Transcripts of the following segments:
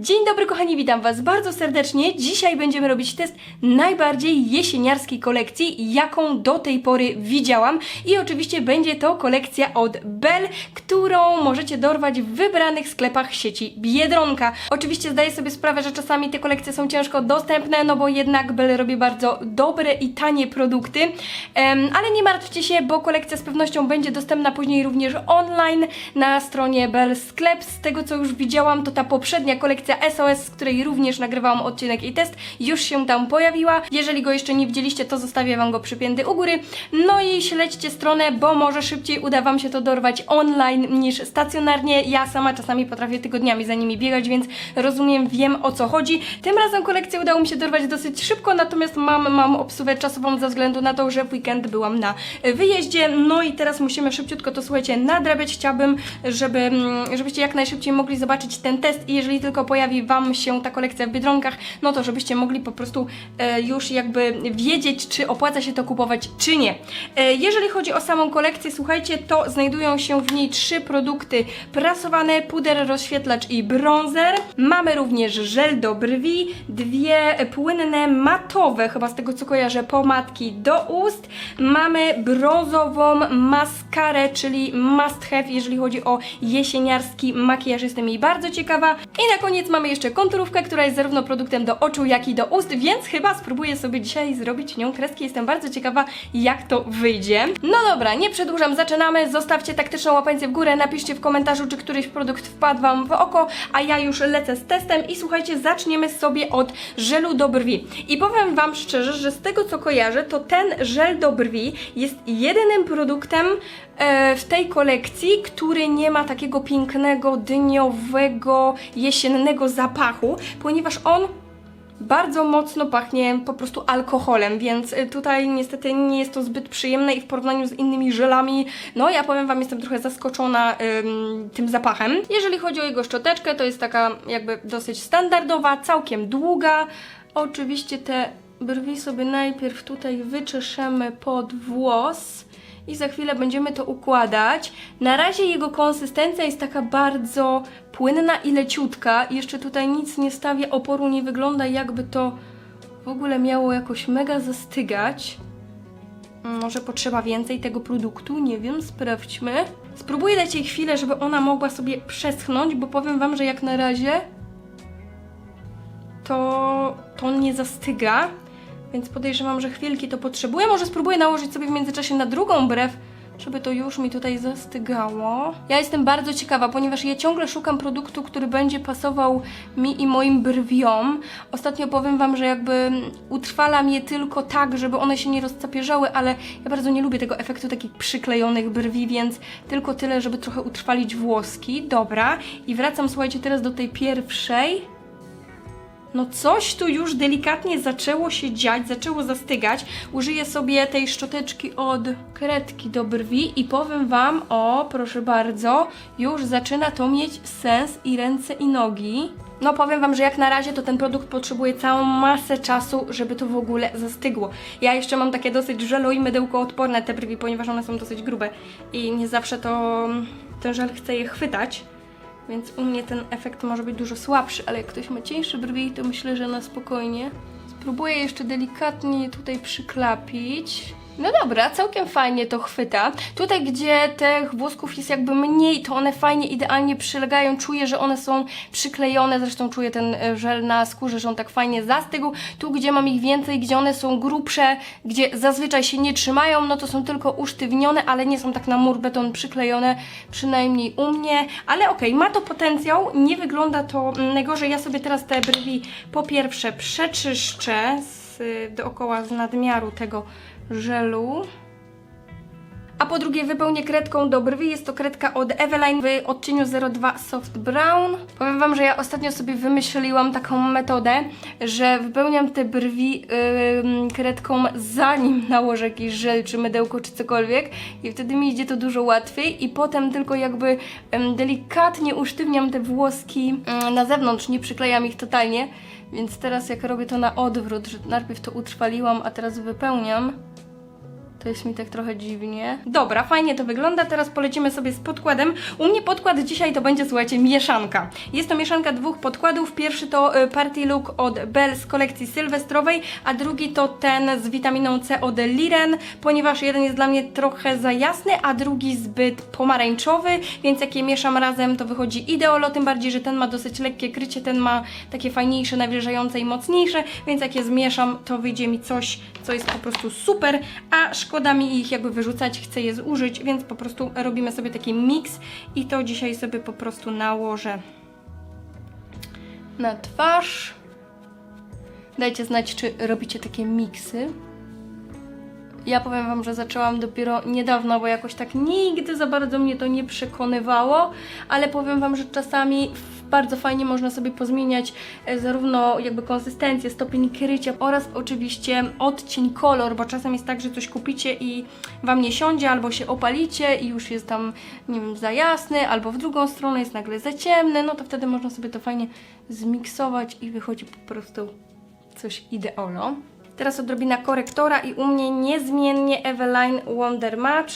Dzień dobry kochani, witam Was bardzo serdecznie. Dzisiaj będziemy robić test najbardziej jesieniarskiej kolekcji, jaką do tej pory widziałam. I oczywiście będzie to kolekcja od Bell, którą możecie dorwać w wybranych sklepach sieci Biedronka. Oczywiście zdaję sobie sprawę, że czasami te kolekcje są ciężko dostępne, no bo jednak Bell robi bardzo dobre i tanie produkty. Ale nie martwcie się, bo kolekcja z pewnością będzie dostępna później również online na stronie Bell Sklep. Z tego co już widziałam, to ta poprzednia kolekcja SOS, z której również nagrywałam odcinek i test, już się tam pojawiła. Jeżeli go jeszcze nie widzieliście, to zostawię Wam go przypięty u góry. No i śledźcie stronę, bo może szybciej uda Wam się to dorwać online niż stacjonarnie. Ja sama czasami potrafię tygodniami za nimi biegać, więc rozumiem, wiem o co chodzi. Tym razem kolekcję udało mi się dorwać dosyć szybko, natomiast mam, mam obsługę czasową ze względu na to, że w weekend byłam na wyjeździe. No i teraz musimy szybciutko to słuchajcie nadrabiać. Chciałabym, żeby, mm, żebyście jak najszybciej mogli zobaczyć ten test i jeżeli tylko pojawi Wam się ta kolekcja w Biedronkach, no to żebyście mogli po prostu e, już jakby wiedzieć, czy opłaca się to kupować, czy nie. E, jeżeli chodzi o samą kolekcję, słuchajcie, to znajdują się w niej trzy produkty prasowane, puder, rozświetlacz i bronzer. Mamy również żel do brwi, dwie płynne matowe, chyba z tego co kojarzę, pomadki do ust. Mamy brązową maskarę, czyli must have, jeżeli chodzi o jesieniarski makijaż. Jestem jej bardzo ciekawa. I na koniec mamy jeszcze konturówkę, która jest zarówno produktem do oczu, jak i do ust, więc chyba spróbuję sobie dzisiaj zrobić nią kreski. Jestem bardzo ciekawa, jak to wyjdzie. No dobra, nie przedłużam, zaczynamy. Zostawcie taktyczną łapańcę w górę, napiszcie w komentarzu, czy któryś produkt wpadł Wam w oko, a ja już lecę z testem i słuchajcie, zaczniemy sobie od żelu do brwi. I powiem Wam szczerze, że z tego co kojarzę, to ten żel do brwi jest jedynym produktem w tej kolekcji, który nie ma takiego pięknego, dyniowego, jesiennego zapachu, ponieważ on bardzo mocno pachnie po prostu alkoholem, więc y, tutaj niestety nie jest to zbyt przyjemne i w porównaniu z innymi żelami, no ja powiem Wam, jestem trochę zaskoczona ym, tym zapachem. Jeżeli chodzi o jego szczoteczkę, to jest taka jakby dosyć standardowa, całkiem długa. Oczywiście te brwi sobie najpierw tutaj wyczeszemy pod włos i za chwilę będziemy to układać. Na razie jego konsystencja jest taka bardzo płynna i leciutka. Jeszcze tutaj nic nie stawia oporu, nie wygląda jakby to w ogóle miało jakoś mega zastygać. Może potrzeba więcej tego produktu, nie wiem, sprawdźmy. Spróbuję dać jej chwilę, żeby ona mogła sobie przeschnąć, bo powiem Wam, że jak na razie to, to nie zastyga. Więc podejrzewam, że chwilki to potrzebuję. Może spróbuję nałożyć sobie w międzyczasie na drugą brew, żeby to już mi tutaj zastygało. Ja jestem bardzo ciekawa, ponieważ ja ciągle szukam produktu, który będzie pasował mi i moim brwiom. Ostatnio powiem Wam, że jakby utrwalam je tylko tak, żeby one się nie rozcapierzały, ale ja bardzo nie lubię tego efektu takich przyklejonych brwi, więc tylko tyle, żeby trochę utrwalić włoski. Dobra. I wracam, słuchajcie, teraz do tej pierwszej. No coś tu już delikatnie zaczęło się dziać, zaczęło zastygać. Użyję sobie tej szczoteczki od kredki do brwi i powiem Wam, o proszę bardzo, już zaczyna to mieć sens i ręce i nogi. No powiem Wam, że jak na razie to ten produkt potrzebuje całą masę czasu, żeby to w ogóle zastygło. Ja jeszcze mam takie dosyć żelo i mydełko odporne te brwi, ponieważ one są dosyć grube i nie zawsze to ten żel chce je chwytać. Więc u mnie ten efekt może być dużo słabszy, ale jak ktoś ma cieńsze brwi, to myślę, że na spokojnie. Spróbuję jeszcze delikatnie tutaj przyklapić. No dobra, całkiem fajnie to chwyta. Tutaj, gdzie tych włosków jest jakby mniej, to one fajnie, idealnie przylegają. Czuję, że one są przyklejone. Zresztą czuję ten e, żel na skórze, że on tak fajnie zastygł. Tu, gdzie mam ich więcej, gdzie one są grubsze, gdzie zazwyczaj się nie trzymają, no to są tylko usztywnione, ale nie są tak na mur beton przyklejone, przynajmniej u mnie. Ale okej, ma to potencjał, nie wygląda to najgorzej. Ja sobie teraz te brwi po pierwsze przeczyszczę z, dookoła z nadmiaru tego żelu. A po drugie wypełnię kredką do brwi. Jest to kredka od Eveline w odcieniu 02 Soft Brown. Powiem Wam, że ja ostatnio sobie wymyśliłam taką metodę, że wypełniam te brwi ym, kredką zanim nałożę jakiś żel, czy mydełko, czy cokolwiek. I wtedy mi idzie to dużo łatwiej. I potem tylko jakby ym, delikatnie usztywniam te włoski ym, na zewnątrz, nie przyklejam ich totalnie. Więc teraz jak robię to na odwrót, że najpierw to utrwaliłam, a teraz wypełniam, To jest mi tak trochę dziwnie. Dobra, fajnie to wygląda. Teraz polecimy sobie z podkładem. U mnie podkład dzisiaj to będzie, słuchajcie, mieszanka. Jest to mieszanka dwóch podkładów. Pierwszy to y, Party Look od Bell z kolekcji sylwestrowej, a drugi to ten z witaminą C od Liren, ponieważ jeden jest dla mnie trochę za jasny, a drugi zbyt pomarańczowy, więc jak je mieszam razem, to wychodzi ideolo, tym bardziej, że ten ma dosyć lekkie krycie, ten ma takie fajniejsze, nawilżające i mocniejsze, więc jak je zmieszam, to wyjdzie mi coś, co jest po prostu super, a szkoda mi ich jakby wyrzucać, chcę je zużyć, więc po prostu robimy sobie taki miks i to dzisiaj sobie po prostu nałożę na twarz. Dajcie znać, czy robicie takie miksy. Ja powiem Wam, że zaczęłam dopiero niedawno, bo jakoś tak nigdy za bardzo mnie to nie przekonywało, ale powiem Wam, że czasami bardzo fajnie można sobie pozmieniać e, zarówno jakby konsystencję, stopień krycia oraz oczywiście odcień, kolor, bo czasem jest tak, że coś kupicie i Wam nie siądzie, albo się opalicie i już jest tam, nie wiem, za jasny, albo w drugą stronę jest nagle za ciemny, no to wtedy można sobie to fajnie zmiksować i wychodzi po prostu coś ideolo. Teraz odrobina korektora i u mnie niezmiennie Eveline Wonder Match.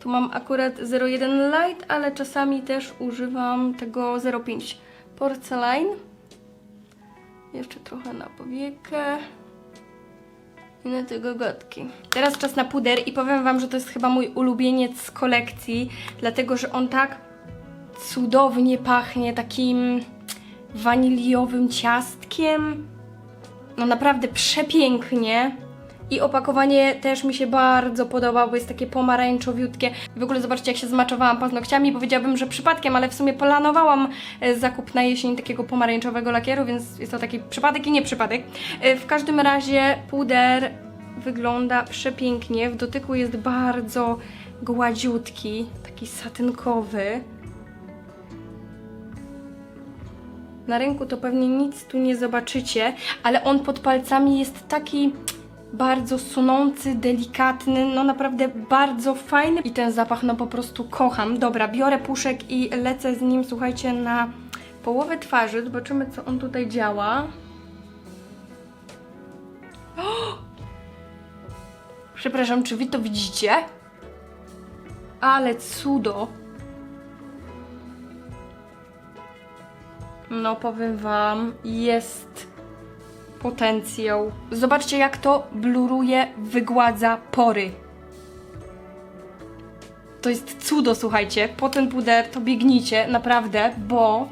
Tu mam akurat 01 Light, ale czasami też używam tego 05 Porcelain. Jeszcze trochę na powiekę. I na tego gotki. Teraz czas na puder i powiem Wam, że to jest chyba mój ulubieniec z kolekcji, dlatego że on tak cudownie pachnie takim waniliowym ciastkiem. No naprawdę przepięknie. I opakowanie też mi się bardzo podoba, bo jest takie pomarańczowiutkie. W ogóle zobaczcie, jak się zmaczowałam paznokciami. Powiedziałabym, że przypadkiem, ale w sumie planowałam e, zakup na jesień takiego pomarańczowego lakieru, więc jest to taki przypadek i nie przypadek. E, W każdym razie puder wygląda przepięknie. W dotyku jest bardzo gładziutki, taki satynkowy. Na ręku to pewnie nic tu nie zobaczycie, ale on pod palcami jest taki bardzo sunący, delikatny, no naprawdę bardzo fajny i ten zapach no po prostu kocham. Dobra, biorę puszek i lecę z nim, słuchajcie, na połowę twarzy. Zobaczymy, co on tutaj działa. O! Przepraszam, czy wy to widzicie? Ale cudo! No powiem wam, jest potencjał. Zobaczcie jak to bluruje, wygładza pory. To jest cudo, słuchajcie. Po ten puder to biegnijcie, naprawdę, bo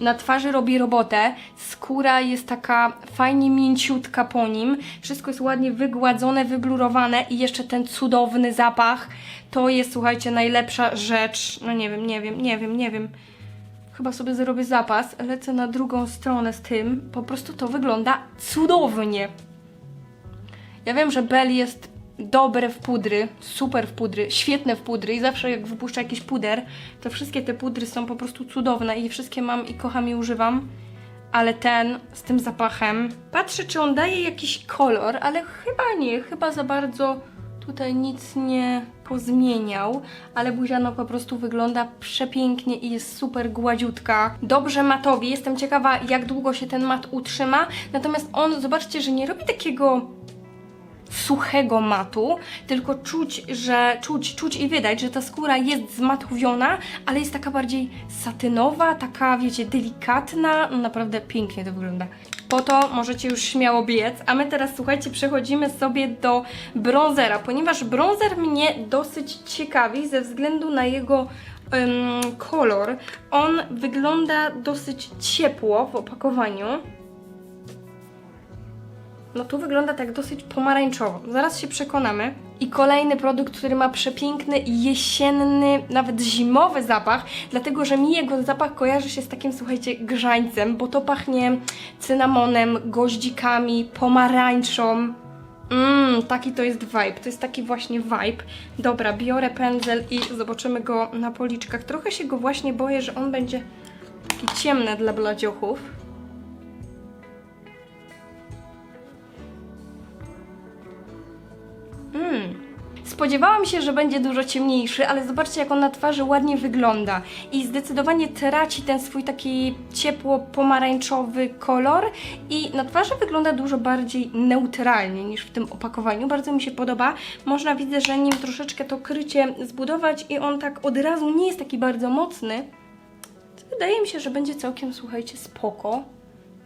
na twarzy robi robotę. Skóra jest taka fajnie mięciutka po nim. Wszystko jest ładnie wygładzone, wyblurowane i jeszcze ten cudowny zapach. To jest, słuchajcie, najlepsza rzecz. No nie wiem, nie wiem, nie wiem, nie wiem. Chyba sobie zrobię zapas, lecę na drugą stronę z tym. Po prostu to wygląda cudownie. Ja wiem, że Bell jest dobre w pudry, super w pudry, świetne w pudry i zawsze jak wypuszcza jakiś puder, to wszystkie te pudry są po prostu cudowne i wszystkie mam i kocham i używam. Ale ten z tym zapachem, patrzę czy on daje jakiś kolor, ale chyba nie, chyba za bardzo tutaj nic nie pozmieniał, ale buziano po prostu wygląda przepięknie i jest super gładziutka. Dobrze matowi, jestem ciekawa jak długo się ten mat utrzyma, natomiast on, zobaczcie, że nie robi takiego suchego matu, tylko czuć, że czuć, czuć i wydać, że ta skóra jest zmatowiona, ale jest taka bardziej satynowa, taka wiecie, delikatna, no naprawdę pięknie to wygląda. Po to możecie już śmiało biec, a my teraz słuchajcie, przechodzimy sobie do bronzera, ponieważ bronzer mnie dosyć ciekawi ze względu na jego em, kolor. On wygląda dosyć ciepło w opakowaniu. No tu wygląda tak dosyć pomarańczowo. Zaraz się przekonamy. I kolejny produkt, który ma przepiękny, jesienny, nawet zimowy zapach, dlatego że mi jego zapach kojarzy się z takim, słuchajcie, grzańcem, bo to pachnie cynamonem, goździkami, pomarańczą. Mmm, taki to jest vibe, to jest taki właśnie vibe. Dobra, biorę pędzel i zobaczymy go na policzkach. Trochę się go właśnie boję, że on będzie taki ciemny dla bladziochów. Spodziewałam się, że będzie dużo ciemniejszy, ale zobaczcie, jak on na twarzy ładnie wygląda. I zdecydowanie traci ten swój taki ciepło-pomarańczowy kolor. I na twarzy wygląda dużo bardziej neutralnie niż w tym opakowaniu. Bardzo mi się podoba. Można widzę, że nim troszeczkę to krycie zbudować i on tak od razu nie jest taki bardzo mocny. Wydaje mi się, że będzie całkiem, słuchajcie, spoko.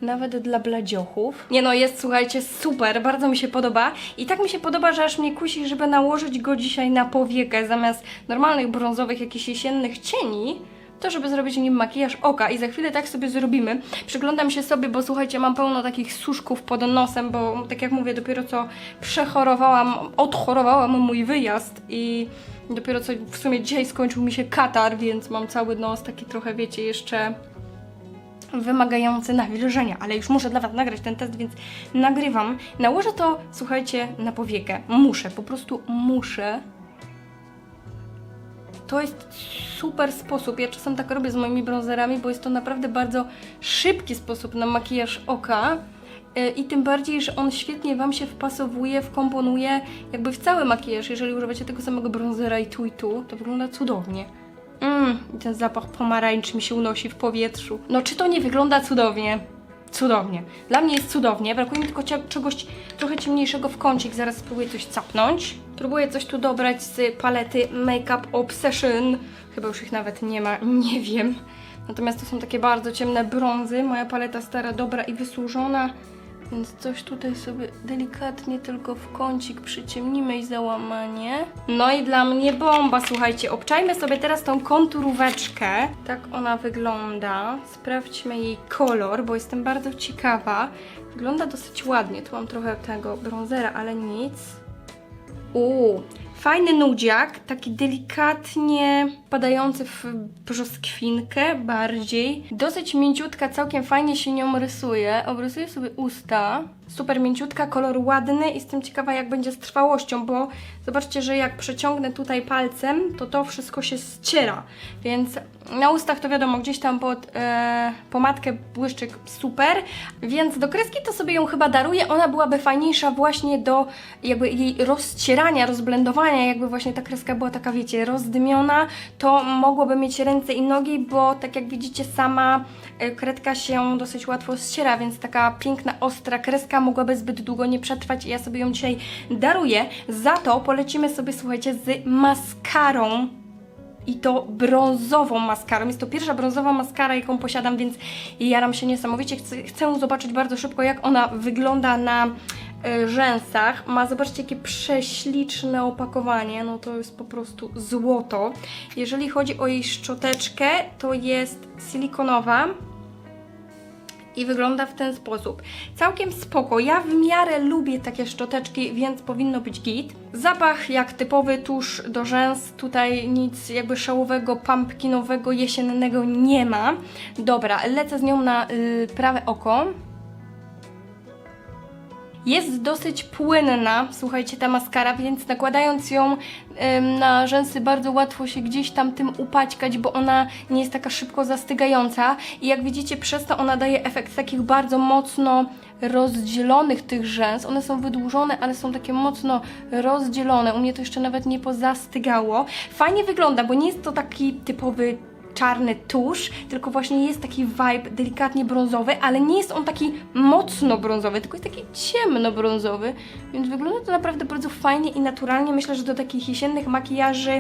Nawet dla bladziochów. Nie no, jest, słuchajcie, super, bardzo mi się podoba. I tak mi się podoba, że aż mnie kusi, żeby nałożyć go dzisiaj na powiekę zamiast normalnych brązowych, jakichś jesiennych cieni. To, żeby zrobić nim makijaż oka i za chwilę tak sobie zrobimy. Przyglądam się sobie, bo słuchajcie, mam pełno takich suszków pod nosem, bo tak jak mówię, dopiero co przechorowałam, odchorowałam mój wyjazd i dopiero co w sumie dzisiaj skończył mi się katar, więc mam cały nos taki trochę, wiecie, jeszcze wymagający nawilżenia, ale już muszę dla Was nagrać ten test, więc nagrywam. Nałożę to, słuchajcie, na powiekę. Muszę, po prostu muszę. To jest super sposób. Ja czasem tak robię z moimi bronzerami, bo jest to naprawdę bardzo szybki sposób na makijaż oka. Yy, I tym bardziej, że on świetnie Wam się wpasowuje, wkomponuje jakby w cały makijaż. Jeżeli używacie tego samego bronzera i tu i tu, to wygląda cudownie. Mmm, ten zapach pomarańczy mi się unosi w powietrzu. No czy to nie wygląda cudownie? Cudownie. Dla mnie jest cudownie. Brakuje mi tylko czegoś trochę ciemniejszego w kącik. Zaraz spróbuję coś capnąć. Próbuję coś tu dobrać z palety Makeup Obsession. Chyba już ich nawet nie ma, nie wiem. Natomiast to są takie bardzo ciemne brązy. Moja paleta stara, dobra i wysłużona. Więc coś tutaj sobie delikatnie tylko w kącik przyciemnimy i załamanie. No i dla mnie bomba, słuchajcie. Obczajmy sobie teraz tą konturóweczkę. Tak ona wygląda. Sprawdźmy jej kolor, bo jestem bardzo ciekawa. Wygląda dosyć ładnie. Tu mam trochę tego brązera, ale nic. Uuu, fajny nudziak, taki delikatnie padający w brzoskwinkę bardziej. Dosyć mięciutka, całkiem fajnie się nią rysuje. Obrysuję sobie usta. Super mięciutka, kolor ładny. Jestem ciekawa jak będzie z trwałością, bo zobaczcie, że jak przeciągnę tutaj palcem, to to wszystko się ściera. Więc na ustach to wiadomo, gdzieś tam pod e, pomadkę błyszczyk super. Więc do kreski to sobie ją chyba daruję. Ona byłaby fajniejsza właśnie do jakby jej rozcierania, rozblendowania, jakby właśnie ta kreska była taka, wiecie, rozdymiona, to mogłoby mieć ręce i nogi, bo tak jak widzicie sama kredka się dosyć łatwo ściera, więc taka piękna, ostra kreska mogłaby zbyt długo nie przetrwać i ja sobie ją dzisiaj daruję. Za to polecimy sobie, słuchajcie, z maskarą i to brązową maskarą. Jest to pierwsza brązowa maskara, jaką posiadam, więc jaram się niesamowicie. Chcę, chcę zobaczyć bardzo szybko, jak ona wygląda na e, rzęsach. Ma, zobaczcie, jakie prześliczne opakowanie. No to jest po prostu złoto. Jeżeli chodzi o jej szczoteczkę, to jest silikonowa i wygląda w ten sposób. Całkiem spoko. Ja w miarę lubię takie szczoteczki, więc powinno być git. Zapach jak typowy tusz do rzęs. Tutaj nic jakby szałowego, pumpkinowego, jesiennego nie ma. Dobra, lecę z nią na y, prawe oko. Jest dosyć płynna, słuchajcie, ta maskara, więc nakładając ją em, na rzęsy bardzo łatwo się gdzieś tam tym upaćkać, bo ona nie jest taka szybko zastygająca i jak widzicie przez to ona daje efekt takich bardzo mocno rozdzielonych tych rzęs. One są wydłużone, ale są takie mocno rozdzielone. U mnie to jeszcze nawet nie pozastygało. Fajnie wygląda, bo nie jest to taki typowy czarny tusz, tylko właśnie jest taki vibe delikatnie brązowy, ale nie jest on taki mocno brązowy, tylko jest taki ciemno brązowy, więc wygląda to naprawdę bardzo fajnie i naturalnie. Myślę, że do takich jesiennych makijaży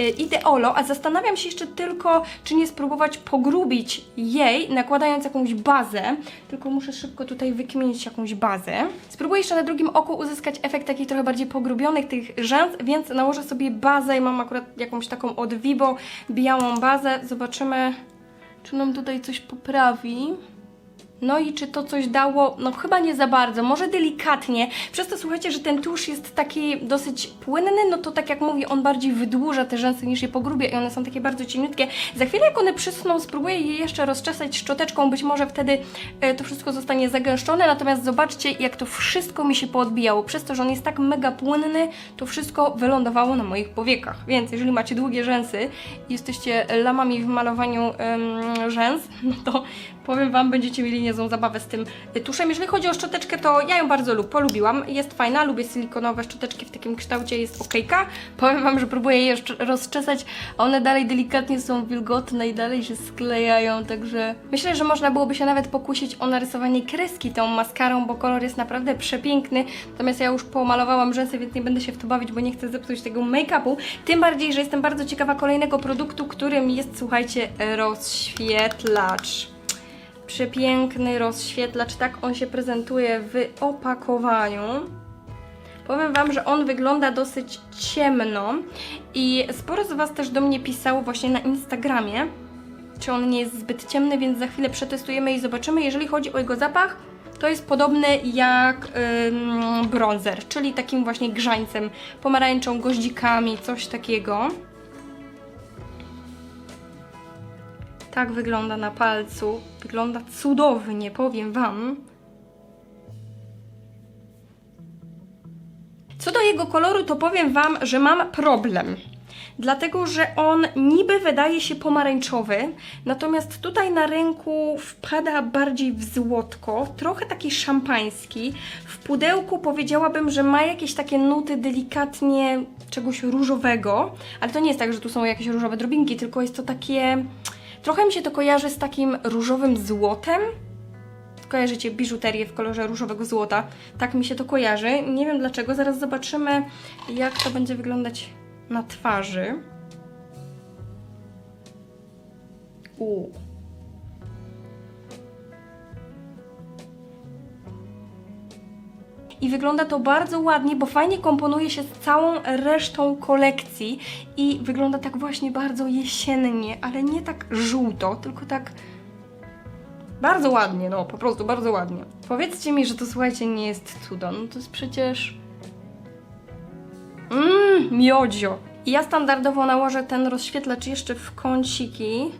y, ideolo, a zastanawiam się jeszcze tylko, czy nie spróbować pogrubić jej, nakładając jakąś bazę, tylko muszę szybko tutaj wykmienić jakąś bazę. Spróbuję jeszcze na drugim oku uzyskać efekt takich trochę bardziej pogrubionych tych rzęs, więc nałożę sobie bazę i mam akurat jakąś taką od Vibo białą bazę. Zobaczymy, czy nam tutaj coś poprawi. No i czy to coś dało? No chyba nie za bardzo, może delikatnie. Przez to słuchajcie, że ten tusz jest taki dosyć płynny, no to tak jak mówię, on bardziej wydłuża te rzęsy niż je pogrubia i one są takie bardzo cieniutkie. Za chwilę jak one przysną, spróbuję je jeszcze rozczesać szczoteczką, być może wtedy e, to wszystko zostanie zagęszczone, natomiast zobaczcie jak to wszystko mi się poodbijało. Przez to, że on jest tak mega płynny, to wszystko wylądowało na moich powiekach. Więc jeżeli macie długie rzęsy i jesteście lamami w malowaniu rzęs, no to powiem Wam, będziecie mieli niezłą zabawę z tym tuszem. Jeżeli chodzi o szczoteczkę, to ja ją bardzo lub, polubiłam. Jest fajna, lubię silikonowe szczoteczki w takim kształcie, jest okejka. Powiem Wam, że próbuję je rozczesać, a one dalej delikatnie są wilgotne i dalej się sklejają, także myślę, że można byłoby się nawet pokusić o narysowanie kreski tą maskarą, bo kolor jest naprawdę przepiękny. Natomiast ja już pomalowałam rzęsy, więc nie będę się w to bawić, bo nie chcę zepsuć tego make-upu. Tym bardziej, że jestem bardzo ciekawa kolejnego produktu, którym jest, słuchajcie, rozświetlacz. Przepiękny rozświetlacz, tak on się prezentuje w opakowaniu. Powiem Wam, że on wygląda dosyć ciemno i sporo z Was też do mnie pisało właśnie na Instagramie, czy on nie jest zbyt ciemny, więc za chwilę przetestujemy i zobaczymy. Jeżeli chodzi o jego zapach, to jest podobny jak ym, bronzer, czyli takim właśnie grzańcem, pomarańczą, goździkami, coś takiego. Tak wygląda na palcu. Wygląda cudownie, powiem Wam. Co do jego koloru, to powiem Wam, że mam problem. Dlatego, że on niby wydaje się pomarańczowy, natomiast tutaj na ręku wpada bardziej w złotko, trochę taki szampański. W pudełku powiedziałabym, że ma jakieś takie nuty delikatnie czegoś różowego, ale to nie jest tak, że tu są jakieś różowe drobinki, tylko jest to takie. Trochę mi się to kojarzy z takim różowym złotem. Kojarzycie biżuterię w kolorze różowego złota. Tak mi się to kojarzy. Nie wiem dlaczego. Zaraz zobaczymy, jak to będzie wyglądać na twarzy. U. I wygląda to bardzo ładnie, bo fajnie komponuje się z całą resztą kolekcji i wygląda tak właśnie bardzo jesiennie, ale nie tak żółto, tylko tak bardzo ładnie, no po prostu bardzo ładnie. Powiedzcie mi, że to słuchajcie nie jest cudo, no to jest przecież Mmm, miodzio. I ja standardowo nałożę ten rozświetlacz jeszcze w kąciki.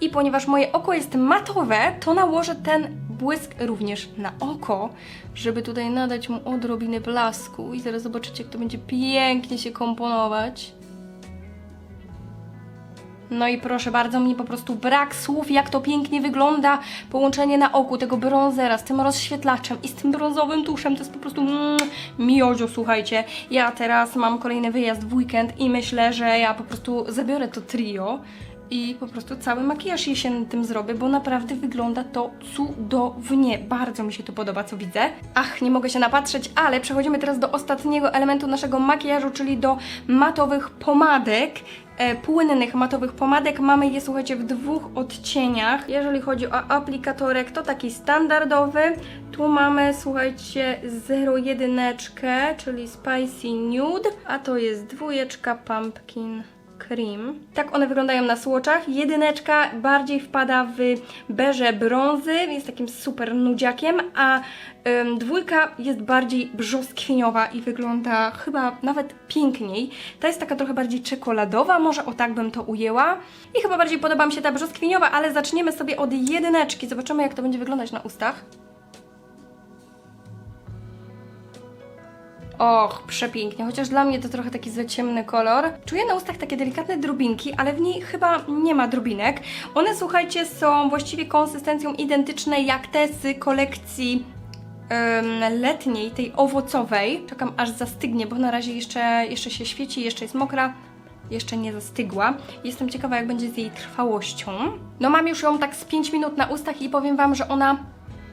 I ponieważ moje oko jest matowe, to nałożę ten błysk również na oko, żeby tutaj nadać mu odrobinę blasku. I zaraz zobaczycie, jak to będzie pięknie się komponować. No i proszę bardzo, mi po prostu brak słów, jak to pięknie wygląda połączenie na oku tego brązera z tym rozświetlaczem i z tym brązowym tuszem. To jest po prostu mm, miodzio, słuchajcie. Ja teraz mam kolejny wyjazd w weekend i myślę, że ja po prostu zabiorę to trio i po prostu cały makijaż jesienny tym zrobię, bo naprawdę wygląda to cudownie. Bardzo mi się to podoba, co widzę. Ach, nie mogę się napatrzeć, ale przechodzimy teraz do ostatniego elementu naszego makijażu, czyli do matowych pomadek. E, płynnych matowych pomadek. Mamy je, słuchajcie, w dwóch odcieniach. Jeżeli chodzi o aplikatorek, to taki standardowy. Tu mamy, słuchajcie, 01, czyli Spicy Nude, a to jest dwójeczka Pumpkin Cream. Tak one wyglądają na słoczach. Jedyneczka bardziej wpada w beże brązy, jest takim super nudziakiem, a ym, dwójka jest bardziej brzoskwiniowa i wygląda chyba nawet piękniej. Ta jest taka trochę bardziej czekoladowa, może o tak bym to ujęła. I chyba bardziej podoba mi się ta brzoskwiniowa, ale zaczniemy sobie od jedyneczki. Zobaczymy jak to będzie wyglądać na ustach. Och, przepięknie, chociaż dla mnie to trochę taki za ciemny kolor. Czuję na ustach takie delikatne drobinki, ale w niej chyba nie ma drobinek. One, słuchajcie, są właściwie konsystencją identyczne jak te z kolekcji letniej, tej owocowej. Czekam aż zastygnie, bo na razie jeszcze, jeszcze się świeci, jeszcze jest mokra. Jeszcze nie zastygła. Jestem ciekawa, jak będzie z jej trwałością. No mam już ją tak z 5 minut na ustach i powiem Wam, że ona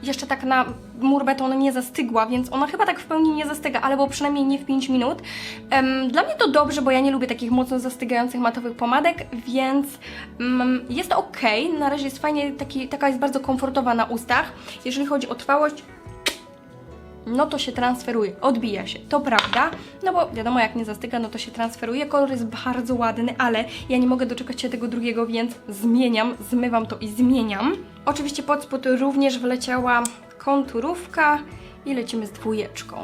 jeszcze tak na mur beton nie zastygła, więc ona chyba tak w pełni nie zastyga, albo przynajmniej nie w 5 minut. Dla mnie to dobrze, bo ja nie lubię takich mocno zastygających matowych pomadek, więc mm, jest ok. Na razie jest fajnie, taki, taka jest bardzo komfortowa na ustach. Jeżeli chodzi o trwałość, no to się transferuje, odbija się, to prawda, no bo wiadomo, jak nie zastyga, no to się transferuje. Kolor jest bardzo ładny, ale ja nie mogę doczekać się tego drugiego, więc zmieniam, zmywam to i zmieniam. Oczywiście pod spód również wleciała konturówka i lecimy z dwójeczką.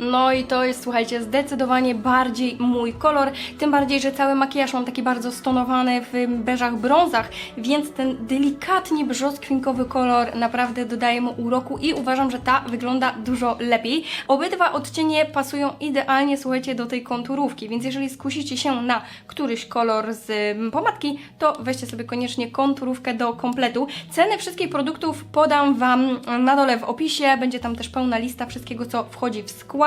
No i to jest, słuchajcie, zdecydowanie bardziej mój kolor, tym bardziej, że cały makijaż mam taki bardzo stonowany w beżach, brązach, więc ten delikatnie brzoskwinkowy kolor naprawdę dodaje mu uroku i uważam, że ta wygląda dużo lepiej. Obydwa odcienie pasują idealnie, słuchajcie, do tej konturówki, więc jeżeli skusicie się na któryś kolor z pomadki, to weźcie sobie koniecznie konturówkę do kompletu. Ceny wszystkich produktów podam Wam na dole w opisie, będzie tam też pełna lista wszystkiego, co wchodzi w skład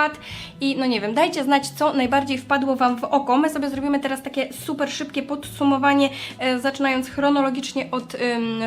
i no nie wiem, dajcie znać, co najbardziej wpadło Wam w oko. My sobie zrobimy teraz takie super szybkie podsumowanie, e, zaczynając chronologicznie od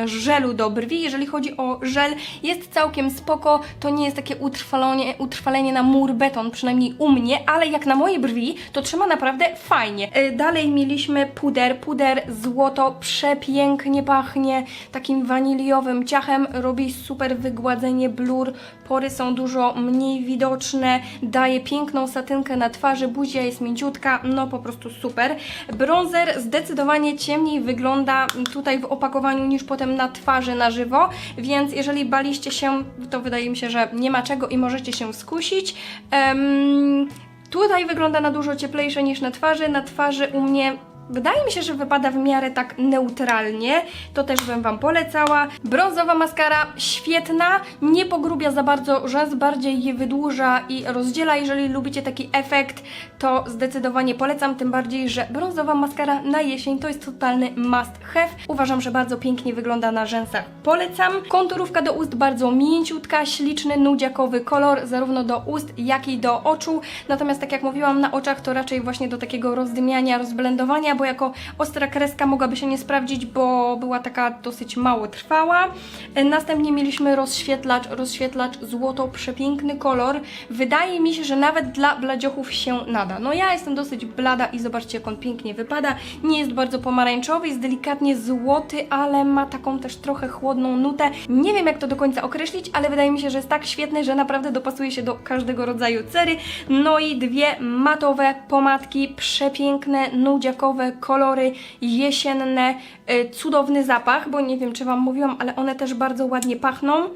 żelu do brwi. Jeżeli chodzi o żel, jest całkiem spoko, to nie jest takie utrwalenie, utrwalenie na mur beton, przynajmniej u mnie, ale jak na moje brwi, to trzyma naprawdę fajnie. E, dalej mieliśmy puder, puder złoto, przepięknie pachnie, takim waniliowym ciachem, robi super wygładzenie blur, pory są dużo mniej widoczne, daje piękną satynkę na twarzy, buzia jest mięciutka, no po prostu super. Bronzer zdecydowanie ciemniej wygląda tutaj w opakowaniu niż potem na twarzy na żywo, więc jeżeli baliście się, to wydaje mi się, że nie ma czego i możecie się skusić. Em, Tutaj wygląda na dużo cieplejsze niż na twarzy. Na twarzy u mnie Wydaje mi się, że wypada w miarę tak neutralnie, to też bym Wam polecała. Brązowa maskara świetna, nie pogrubia za bardzo rzęs, bardziej je wydłuża i rozdziela. Jeżeli lubicie taki efekt, to zdecydowanie polecam, tym bardziej, że brązowa maskara na jesień to jest totalny must have. Uważam, że bardzo pięknie wygląda na rzęsach. Polecam. Konturówka do ust bardzo mięciutka, śliczny, nudziakowy kolor, zarówno do ust, jak i do oczu. Natomiast tak jak mówiłam, na oczach to raczej właśnie do takiego rozdymiania, rozblendowania, bo jako ostra kreska mogłaby się nie sprawdzić, bo była taka dosyć mało trwała. E, Następnie mieliśmy rozświetlacz, rozświetlacz złoto, przepiękny kolor. Wydaje mi się, że nawet dla bladziochów się nada. No ja jestem dosyć blada i zobaczcie jak on pięknie wypada. Nie jest bardzo pomarańczowy, jest delikatnie złoty, ale ma taką też trochę chłodną nutę. Nie wiem jak to do końca określić, ale wydaje mi się, że jest tak świetny, że naprawdę dopasuje się do każdego rodzaju cery. No i dwie matowe pomadki, przepiękne, nudziakowe kolory, jesienne, y, cudowny zapach, bo nie wiem czy Wam mówiłam, ale one też bardzo ładnie pachną. Y,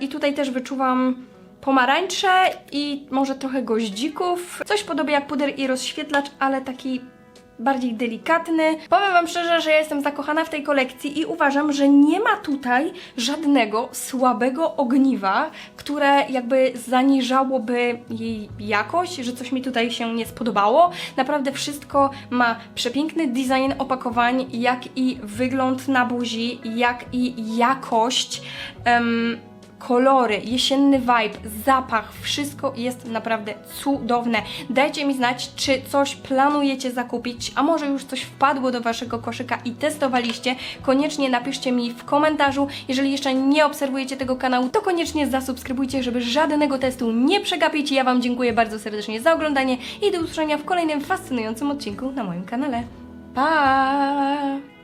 I tutaj też wyczuwam pomarańcze i może trochę goździków. Coś podobnie jak puder i rozświetlacz, ale taki bardziej delikatny. Powiem Wam szczerze, że ja jestem zakochana w tej kolekcji i uważam, że nie ma tutaj żadnego słabego ogniwa, które jakby zaniżałoby jej jakość, że coś mi tutaj się nie spodobało. Naprawdę wszystko ma przepiękny design opakowań, jak i wygląd na buzi, jak i jakość. Em, kolory, jesienny vibe, zapach, wszystko jest naprawdę cudowne. Dajcie mi znać, czy coś planujecie zakupić, a może już coś wpadło do Waszego koszyka i testowaliście. Koniecznie napiszcie mi w komentarzu. Jeżeli jeszcze nie obserwujecie tego kanału, to koniecznie zasubskrybujcie, żeby żadnego testu nie przegapić. Ja Wam dziękuję bardzo serdecznie za oglądanie i do usłyszenia w kolejnym fascynującym odcinku na moim kanale. Pa!